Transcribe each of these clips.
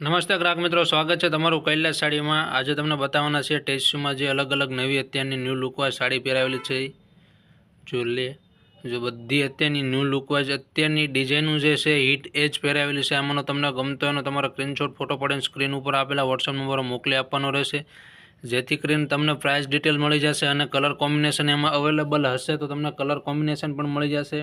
નમસ્તે ગ્રાહક મિત્રો, સ્વાગત છે તમારું કૈલાસ સાડીમાં. આજે તમને બતાવવાના છે ટેસ્યુમાં જે અલગ અલગ નવી અત્યારની ન્યૂ લુકવાઇઝ સાડી પહેરાવેલી છે. જો જો બધી અત્યારની ન્યૂ લુકવાઇઝ અત્યારની ડિઝાઇનનું જે છે, હિટ એજ પહેરાવેલી છે, આમાંનો તમને ગમતો એનો તમારો સ્ક્રીનશોટ, ફોટો પડીને સ્ક્રીન ઉપર આપેલા વોટ્સઅપ નંબર મોકલી આપવાનો રહેશે. જેથી કરીને તમને પ્રાઇસ ડિટેલ મળી જશે અને કલર કોમ્બિનેશન એમાં અવેલેબલ હશે, તો તમને કલર કોમ્બિનેશન પણ મળી જશે.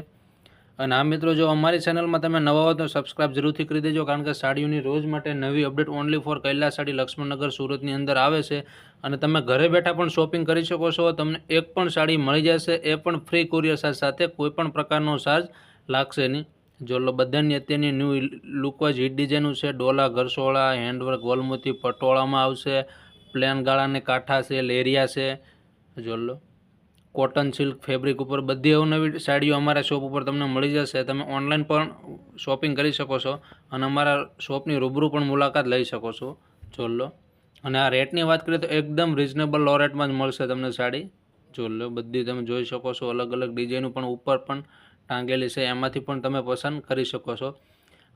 અને આ મિત્રો, જો અમારી ચેનલમાં તમે નવા હો તો સબસ્ક્રાઇબ જરૂરથી કરી દેજો, કારણ કે સાડીઓની રોજ માટે નવી update only for Kailash sari Laxmannagar સુરતની અંદર આવે છે. અને તમે ઘરે બેઠા પણ શોપિંગ કરી શકો છો, તમને એક પણ સાડી મળી જશે, એ પણ ફ્રી કુરિયર ચાર્જ સાથે કોઈપણ પ્રકારનો ચાર્જ લાગશે નહીં. જો લો, બધાની અત્યારની ન્યૂ લુકવાઇઝ હિટ ડિઝાઇનું છે, ડોલા ઘરસોળા હેન્ડવર્ક ગોલમોતી પટોળામાં આવશે પ્લેન ગાળાને કાંઠા છે, લેરિયા છે. જો લો. કોટન સિલ્ક ફેબ્રિક ઉપર બધી અવનવી સાડીઓ અમારા શોપ ઉપર તમને મળી જશે. તમે ઓનલાઈન પણ શોપિંગ કરી શકો છો અને અમારા શોપની રૂબરૂ પણ મુલાકાત લઈ શકો છો. જોલ્લો અને આ રેટની વાત કરીએ તો એકદમ રિઝનેબલ લો રેટમાં જ મળશે તમને સાડી. જોલ્લો બધી તમે જોઈ શકો છો. અલગ અલગ ડિઝાઇનો પણ ઉપર પણ ટાંગેલી છે. એમાંથી પણ તમે પસંદ કરી શકો છો.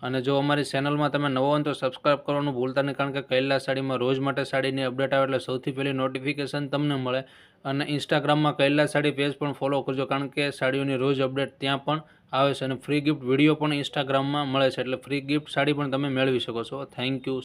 અને જો અમારી ચેનલમાં તમે નવો હોય તો સબસ્ક્રાઇબ કરવાનું ભૂલતા નહીં, કારણ કે કૈલાસ સાડીમાં રોજ માટે સાડીની અપડેટ આવે એટલે સૌથી પહેલી નોટિફિકેશન તમને મળે. અને ઇન્સ્ટાગ્રામમાં કૈલાસ સાડી પેજ પણ ફોલો કરજો, કારણ કે સાડીઓની રોજ અપડેટ ત્યાં પણ આવે છે અને ફ્રી ગિફ્ટ વીડિયો પણ ઇન્સ્ટાગ્રામમાં મળે છે, એટલે ફ્રી ગિફ્ટ સાડી પણ તમે મેળવી શકો છો. Thank you